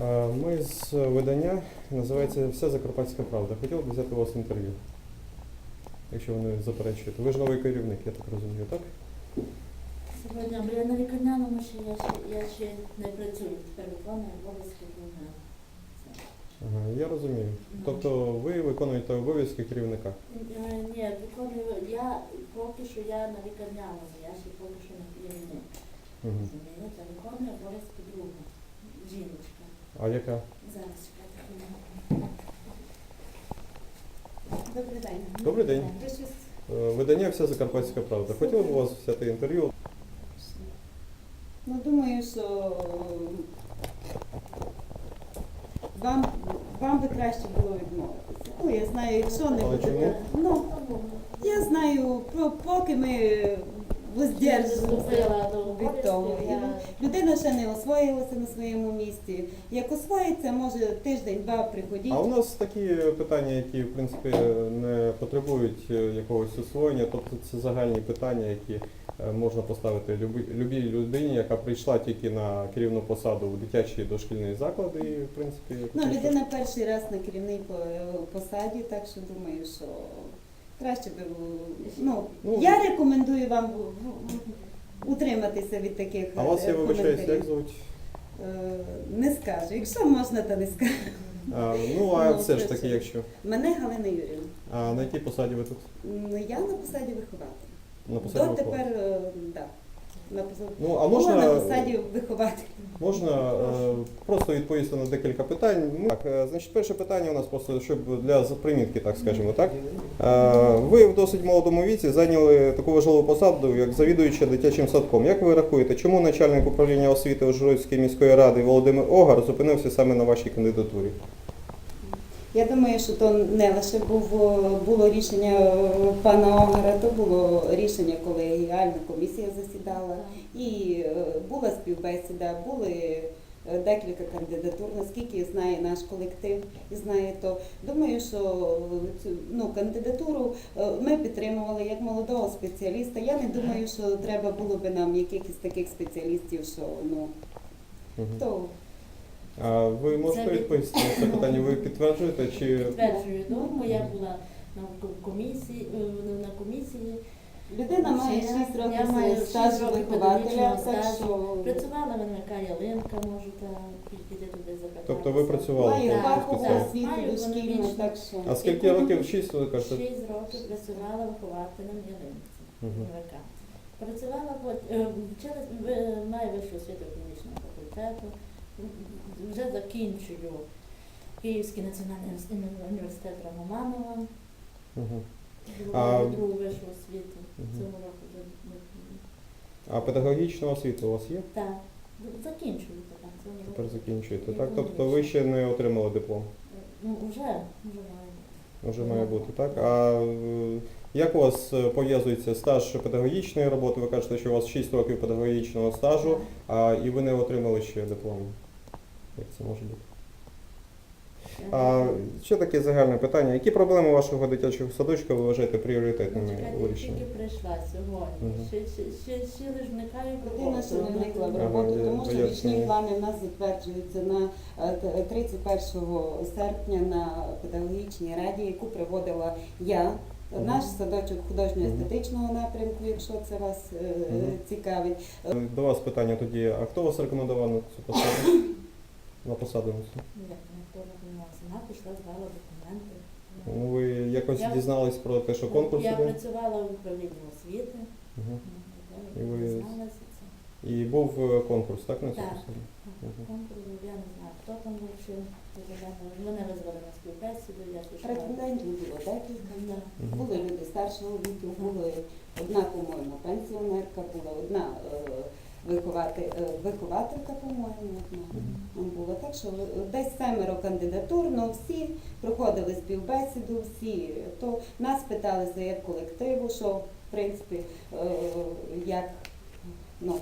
Е, Ми з видання називається Вся Закарпатська правда. Хотів би взяти у вас інтерв'ю. Якщо ви не заперечуєте. Ви ж новий керівник, я так розумію, так? Сьогодні, бо я на лікарняному ще, я ще, я ще не працюю, тепер виконую обов'язки друга. Ага, я розумію. Тобто ви виконуєте обов'язки керівника. Е, Ні, виконую, я поки що я на лікарняному, я ще поки що не керівник. Угу. Розумієте, виконую обов'язки друга. Жіночка. А яка? Зараз чекайте. Добрий день. Добрий день. Ви щось Е, Видання Вся Закарпатська правда. Хотів би у вас взяти інтерв'ю. Ну, думаю, що вам, вам би краще було відмовитися. Ну, я знаю, якщо не Але чому? Ну, я знаю, про поки ми воздержуємося від того. Людина ще не освоїлася на своєму місці. Як освоїться, може тиждень-два приходіть. А у нас такі питання, які в принципі не потребують е, якогось освоєння, тобто це загальні питання, які е, можна поставити любі- любій людині, яка прийшла тільки на керівну посаду в дитячий дошкільний заклад, і в принципі Ну, людина перший раз на керівній по- посаді, так що думаю, що краще би було- ну, Ну, я рекомендую вам в- в- утриматися від таких А вас е, я вибачаюсь, як звуть? Е, Не скажу. Якщо можна, то не скажу. А, ну а Ну, все ж таки, якщо. Мене Галина Юрівна. А на якій посаді ви тут? Ну, Я на посаді вихователя. На посаді Дотепер, вихователя? е, да. На Ну а була на можна посаді вихователя. Можна е, просто відповісти на декілька питань. Ну, Так, е, значить, перше питання у нас просто щоб для примітки, так скажімо, так. Е, ви в досить молодому віці зайняли таку важливу посаду, як завідуюча дитячим садком. Як ви рахуєте, чому начальник управління освіти Ужгородської міської ради Володимир Огар зупинився саме на вашій кандидатурі? Я думаю, що то не лише був, було рішення пана Огара, то було рішення колегіальна комісія засідала. І е, була співбесіда, були е, декілька кандидатур, наскільки знає наш колектив і знає то. Думаю, що цю ну, кандидатуру е, ми підтримували як молодого спеціаліста. Я не думаю, що треба було би нам якихось таких спеціалістів, що ну то А ви можете відповісти на це питання? Ви підтверджуєте чи Підтверджую думку, я була на комісії, е, на комісії. людина має Ще 6 я років маю шість стажу років вихователя, педагогічного так стажу. що Працювала винника Ялинка, можете піти туди запитати. тобто ви працювали має Так, фахову так. освіту Маю дошкільну, економічну. так що. А скільки років? Шість ви кажете? Шість років працювала вихователем Ялинці. Мгм. ВК. Працювала пот- е, вчилась, е, маю вищу освіту економічного факультету. Вже закінчую Київський національний університет Романова. А- другу вищу освіту. Цього року вже А педагогічна освіта у вас є? так. Цього року. Тепер закінчуєте, Я так? Тобто ви ще не отримали диплом? Ну, вже, вже маю. Вже має бути, так? А е, як у вас е, пов'язується стаж педагогічної роботи? Ви кажете, що у вас 6 років педагогічного стажу, а і ви не отримали ще диплом. Як це може бути? А ще таке загальне питання. Які проблеми вашого дитячого садочка ви вважаєте пріоритетними Ну, у я рішенні? тільки прийшла сьогодні. Мгм. Ще, ще, ще, ще лиш вникаю в Людина ще не роботу. вникла в Ага, роботу, я- тому що я річні ціню. плани в нас затверджуються на е, т- 31 серпня на педагогічній раді, яку проводила я. Мгм. Наш садочок художньо-естетичного напрямку, якщо це вас е, Мгм. цікавить. Е, До вас питання тоді. А хто вас рекомендував на цю посаду? На посаду? Як ніхто не. Вона пішла, звала документи. Ну, ви якось Я- дізнались про те, що конкурс Я іде? працювала в управлінні освіти. Мгм. І І ви- дізналася це. І був е, конкурс, так, на цю Так. посаду? Мгм. Конкурс, я не знаю, хто там був, чи мене визвали на співбесіду, я пішла. Претендентів було декілька. Да. Мгм. Були люди старшого віку, були одна, по-моєму, пенсіонерка, була одна е, виховати, е, вихователька, по-моєму, одна. Мгм. Було так, що десь семеро кандидатур, але всі проходили співбесіду, всі то нас питалися як колективу, що в принципі е, як ну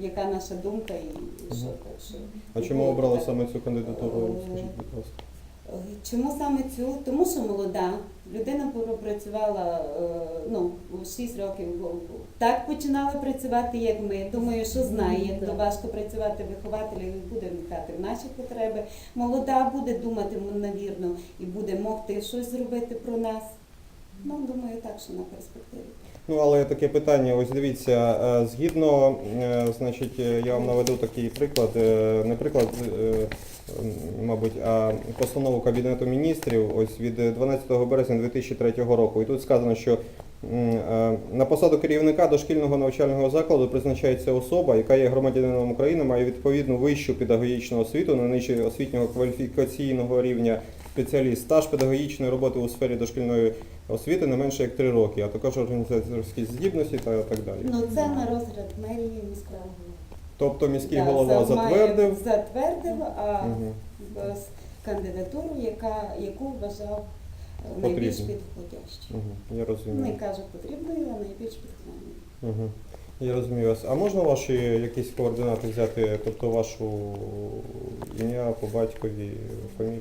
яка наша думка і що так що. А чому обрали саме цю кандидатуру? Е, Скажіть, будь ласка. Чому саме цю? Тому що молода. Людина пропрацювала е, ну, 6 років. Так починала працювати, як ми. Думаю, що знає, як то важко працювати вихователем і буде вникати в наші потреби. Молода буде думати навірно і буде могти щось зробити про нас. Ну, думаю, так, що на перспективі. Ну, але таке питання, ось дивіться, е, згідно, е, значить, е, я вам наведу такий приклад, не приклад, мабуть, а постанову Кабінету міністрів ось від 12 березня 2003 року. І тут сказано, що на посаду керівника дошкільного навчального закладу призначається особа, яка є громадянином України, має відповідну вищу педагогічну освіту на нижче освітнього кваліфікаційного рівня спеціаліст, стаж педагогічної роботи у сфері дошкільної освіти не менше як 3 роки, а також організаторські здібності та так далі. Ну, це на розгляд мерії міського. Тобто міський Да, голова затвердив. затвердив, а з кандидатуру, яка, яку вважав е, найбільш підходящою. Мгм, Я Не розумію. кажу потрібною, а найбільш підходящою. Мгм. Я розумію вас. А можна ваші якісь координати взяти, тобто вашу ім'я по батькові, фамілію?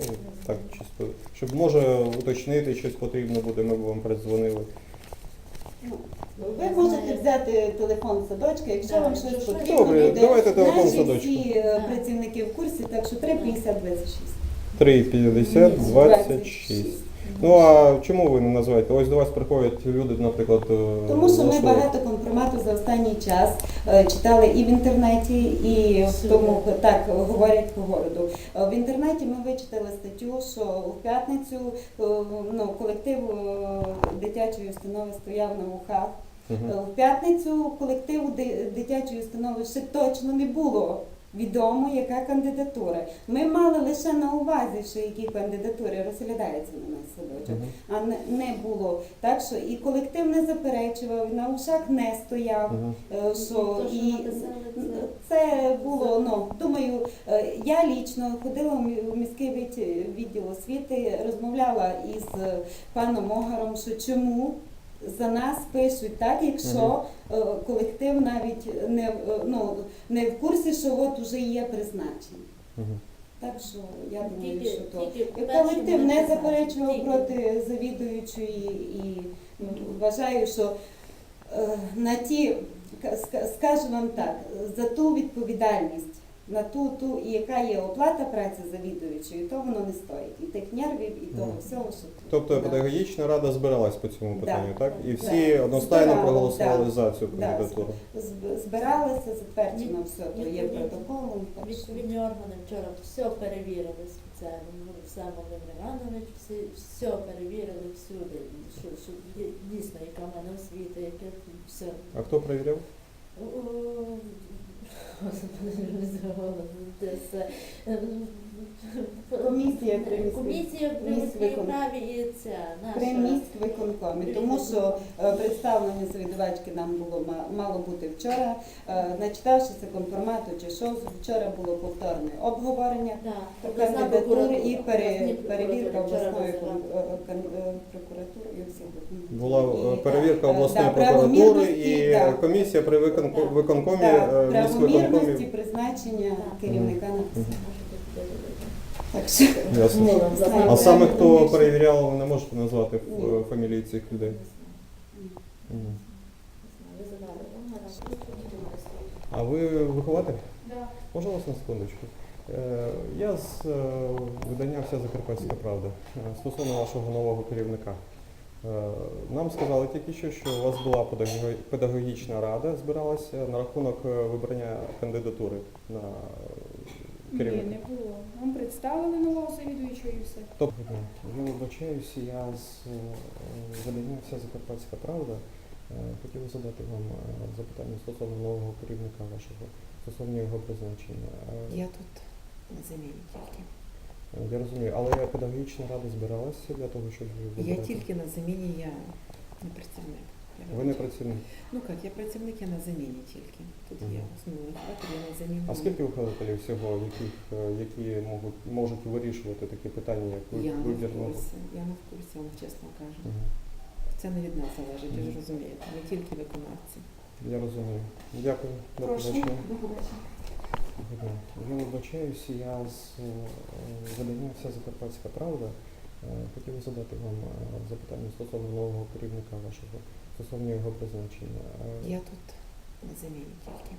Ну, так чисто. Щоб може уточнити, щось потрібно буде, ми б вам передзвонили. Ну, ви можете взяти телефон садочка, якщо Так, вам якщо щось щось. потрібно Добре, буде. давайте телефон Наші садочка. всі е, працівники в курсі, так що 350 26. 350 26. Ну а чому ви не називаєте? Ось до вас приходять люди, наприклад. е, Тому що ми багато компромату за останній час е, читали і в інтернеті, і в тому так говорять по городу. Е, В інтернеті ми вичитали статтю, що в п'ятницю е, ну, колектив е, дитячої установи стояв на вухах. Е, В п'ятницю колективу ди- дитячої установи ще точно не було. Відомо, яка кандидатура. Ми мали лише на увазі, що які кандидатури розглядаються на нас садочок а не, не було. Так що і колектив не заперечував, на ушах не стояв. Е, Що і це- це було, ну думаю, е, я лічно ходила в міський від- відділ освіти, розмовляла із паном Огаром, що чому за нас пишуть так, якщо е, колектив навіть не, в- ну, не в курсі, що от уже є призначення. Так що я думаю, Тільки- що то. тільки Колектив не заперечував Тільки. проти завідуючої і ну, вважаю, що е, на ті, скажу вам так, за ту відповідальність, на ту, ту, і яка є оплата праці завідуючої, то воно не стоїть. І тих нервів, і того всього, що Тобто Да. педагогічна рада збиралась по цьому Да. питанню, так? І всі Да. одностайно Збирали, проголосували да. за цю Да. кандидатуру. Зб- збиралися, затверджено все, то є протоколом. так що- Відповідні органи вчора все перевірили спеціально. Ну, Сам Володимир Іванович, всі, все перевірили всюди, що, що є дійсно, яка в мене освіта, яке все. А хто перевіряв? О, Господи, не де це. Комісія при міській- Комісія при міській міській викон- праві і ця наша. Міськвиконкомі, тому що е, представлення завідувачки нам було ма- мало бути вчора. Е, Начитавшися компромату чи що, вчора було повторне обговорення Так, кандидатури і пере- перевірка прокуратури вчора обласної е, кон- е, прокуратури і всіх. Була е, перевірка обласної да, прокуратури правомірності, і да. комісія при виконко- виконкомі, Так, е, правомірності призначення керівника на посаду. Так що Ясно. Ну, Так. А саме хто перевіряв, ви не можете назвати е, фамілії цих людей? Мгм. А ви вихователь? Да. Можна вас на секундочку? Е, Я з е, видання Вся Закарпатська Правда е, стосовно вашого нового керівника. Е, Нам сказали тільки що, що у вас була педагого- педагогічна рада, збиралася на рахунок е, вибрання кандидатури на Ні, керівника. не було. Нам представили нового завідуючого і все. Тобто, я вибачаюся, я з е, видання Вся Закарпатська Правда е, хотів задати вам е, запитання стосовно нового керівника вашого, стосовно його призначення. Е, Я тут на заміні тільки. Я розумію, але педагогічна рада збиралася для того, щоб Я вибирати? тільки на заміні, я не працівник. Ви не працівник. Ну як, я працівник, я на заміні тільки. Тут є основний вихователь, я на заміну. А скільки вихователів всього, яких, е, які можуть, можуть вирішувати такі питання, як ви- Я не в курсі, я не в курсі, вам чесно кажу. Мгм. Це не від нас залежить, ви ж розумієте. Ми тільки виконавці. Я розумію. Дякую. До Прошу. побачення. До побачення. Я вибачаюся, я з е, видання вся Закарпатська правда. Е, Хотів задати вам е, запитання стосовно нового керівника вашого, стосовно його призначення. Е, Я тут на заміні тільки.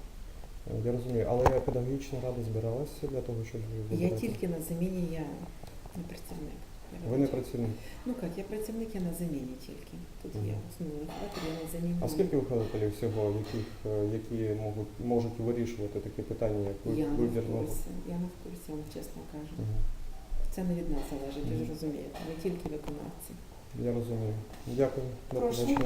Я розумію, але педагогічна рада збиралася для того, щоб Я тільки на заміні, я не працівник. Я Ви не працівник. Ну як, я працівник, я на заміні тільки. Тут є Мгм. основний вихователь, я на заміні. А скільки вихователів всього, яких, е, які можуть, можуть вирішувати такі питання, як Я не в курсі, я не в курсі, вам чесно кажу. Мгм. Це не від нас залежить, ви ж розумієте. Ми тільки виконавці. Я розумію. Дякую. До побачення.